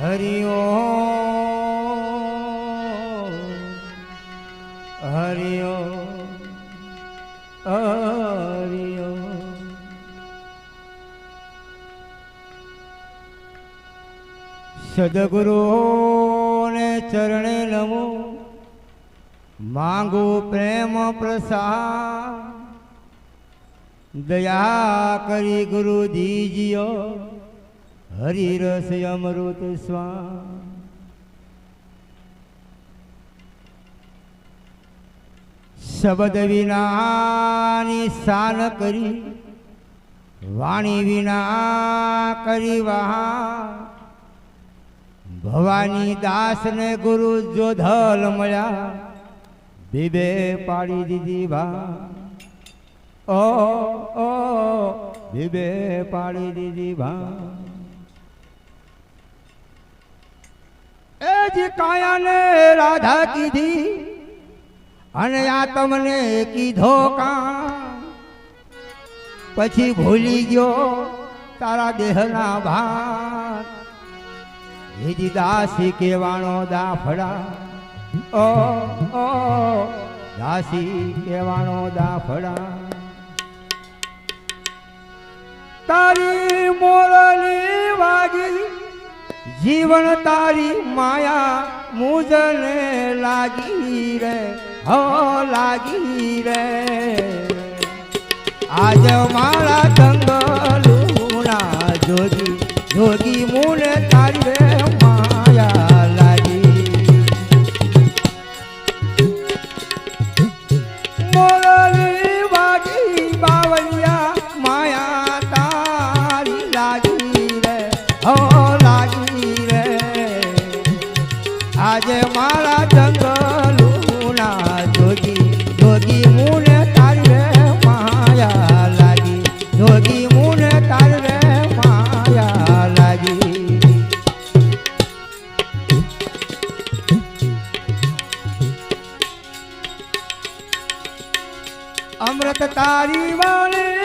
હરિઓ. હરિઓ. હરિઓ. સદગુરુને ચરણે નમો. માંગુ પ્રેમ પ્રસાદ. દયા કરી ગુરુ દીજીઓ હરિરસ અમૃત સ્વા શબ્દ વિનાની સાન કરી, વાણી વિના કરી વહા. ભવાની દાસને ગુરુ જોધલ મળ્યા, બીબે પાડી દીધી ભા ઓ ઓ, બીબે પાડી દીધી ભા જે કાયાને રાધા કીધી. અને આ તમને કીધો કા? પછી ભૂલી ગયો તારા દેહના ભાન હિજી દાસી કેવાનો દાફડા. ઓ ઓ, દાસી કેવાનો દાફડા. તારી મોરલી વાગી જીવન તારી માયા મુજને લાગી રે, હો લાગી રે. આજ મારા જંગલુના જોગી જોગી મુને તારી રે અમૃત તારી વાણી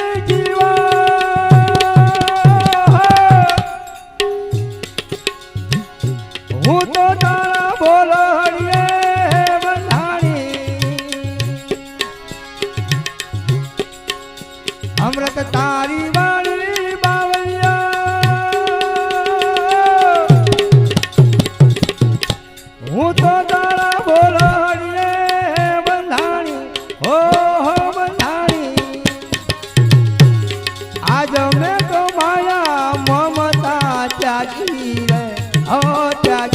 આજ મેં તો માયા મમતા ત્યાગી રે. હો ત્યાગી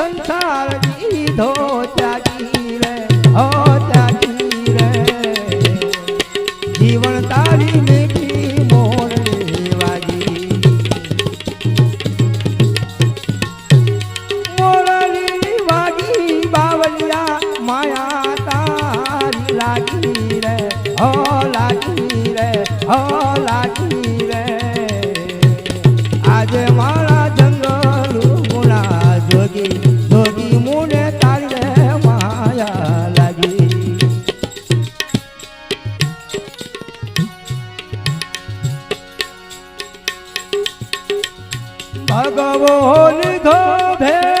સંસાર દીધો ત્યાગી રે, હો ત્યાગી રે. જીવન તારી મીઠી મોરલી વાગી મોરલી વાગી બાવલિયા માયા તારી લાગી રે, હો લાગી રે, હો લાગી ભગવો લીધો ભે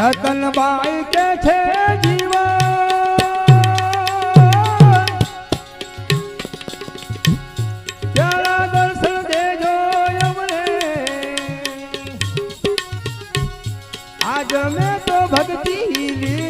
રતનબાઈ કે છે આજ મેં તો ભક્તિ લીધી.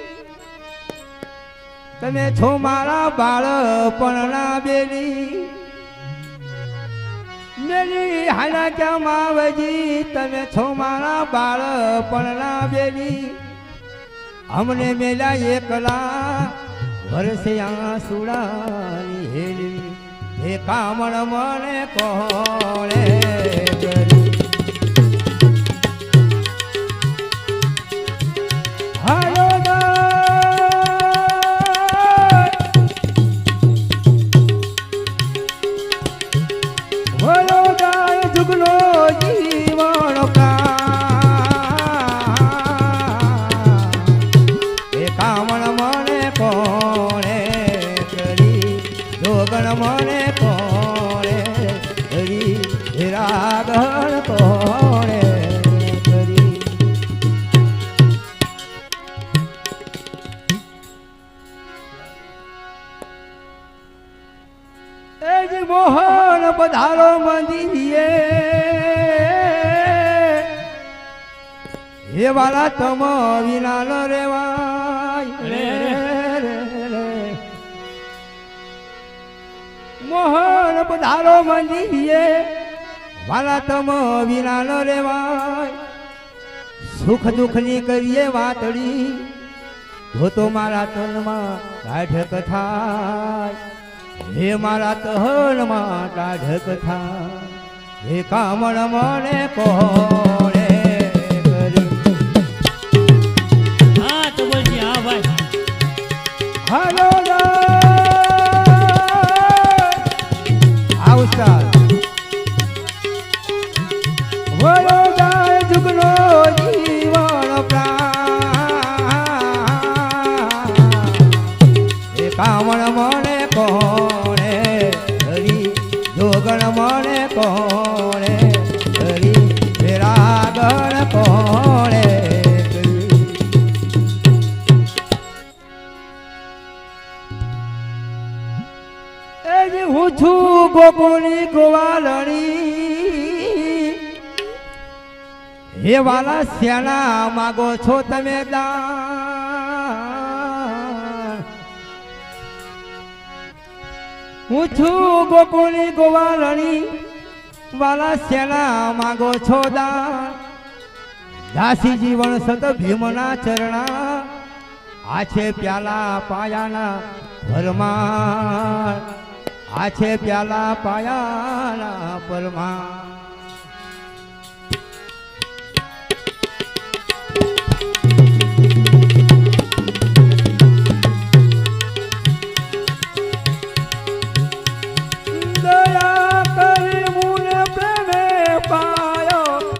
તમે છો મારા બાળપણના બેલી મેલી હાલા ક્યાં માવજી તમે છો મારા બાળપણના બેલી અમને મેલા એકલા વર્ષે આસુડાની હેલી. હે કામણ મને કોણે કરી? રાગણ કોણે કરી? એ જ મોહન પધારો મંદિરે. હે વાલા તમ વિના ન રેવાય. મોહન પધારો મંદિરે. વાલા તમ વિના ન રેવાય. સુખ દુઃખની કરીએ વાતડી ધોતો તો મારા તનમાં ટાઢક થાય. હે મારા તહનમાં ટાઢક થાય. હે કામણ મને કોણે Hello, હા તો કામણ મને કોણે હરી જોગણ મને કોણે હરી હે રાગણ કોણે. વાલા શેના માગો છો તમે દા? હું છું ગોકુળની ગોવાલણી. વાલા શેના માગો છો દાન દાસી જીવન સત ભીમના ચરણા. આ છે પ્યાલા પાયાના ભરમાર આ છે પ્યાલા પાયાના પરમા